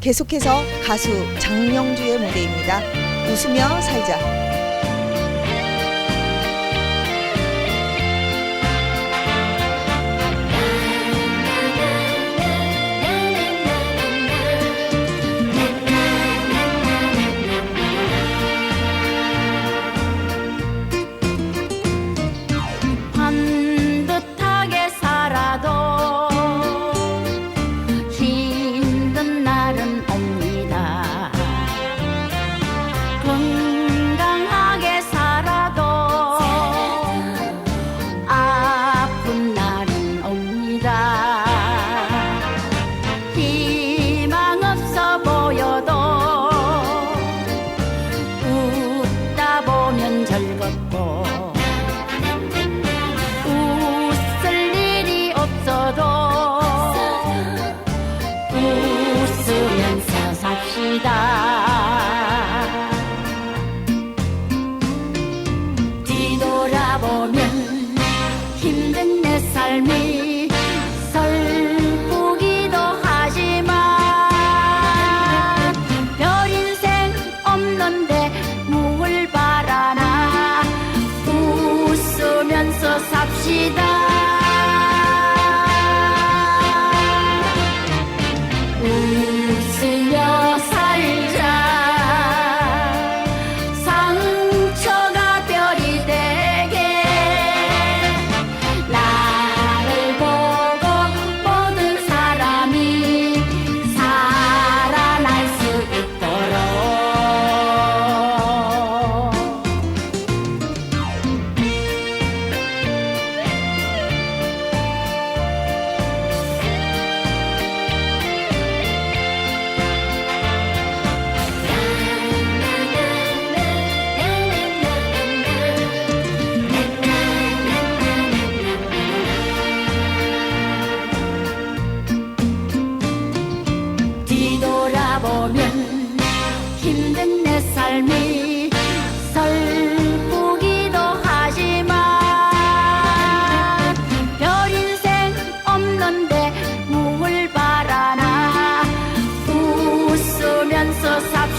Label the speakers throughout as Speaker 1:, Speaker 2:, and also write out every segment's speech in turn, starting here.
Speaker 1: 계속해서 가수 장명주의 무대입니다. 웃으며 살자.
Speaker 2: con 삶이 슬프기도 하지만 별 인생 없는데 무얼 바라나 웃으면서 삽시다.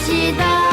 Speaker 2: 知道。